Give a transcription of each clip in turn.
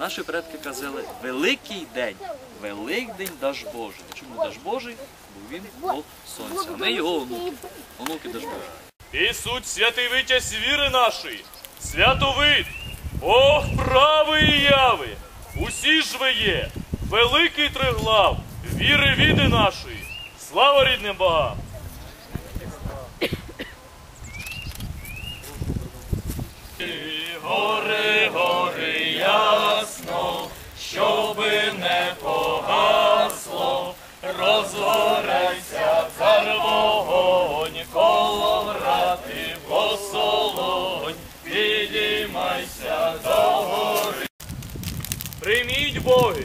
Наші предки казали Великий день, Великдень Даж Божий. Чому Даж Божий? Бо він Бог Сонця. А ми його онуки. Онуки Даж Божий. І святий витязь віри нашої, святовид, Бог прави і яви, усі ж ви є, великий триглав, віри віди нашої, слава рідним богам! Розгорайся цар вогонь, коло посолонь, підіймайся до гори. Прийміть боги,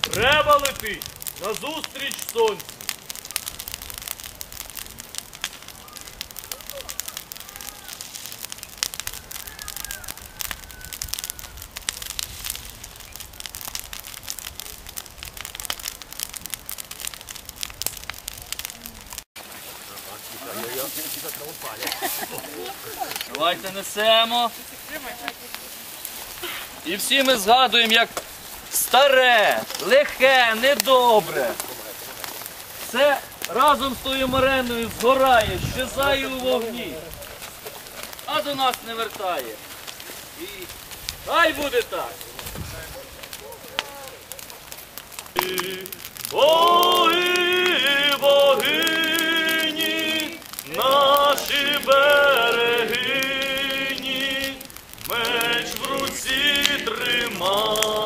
треба летить назустріч сонцю. Давайте несемо. І всі ми згадуємо, як старе, лихе, недобре. Все разом з тою мареною згорає, щезає у вогні, а до нас не вертає. Хай буде так. Mom.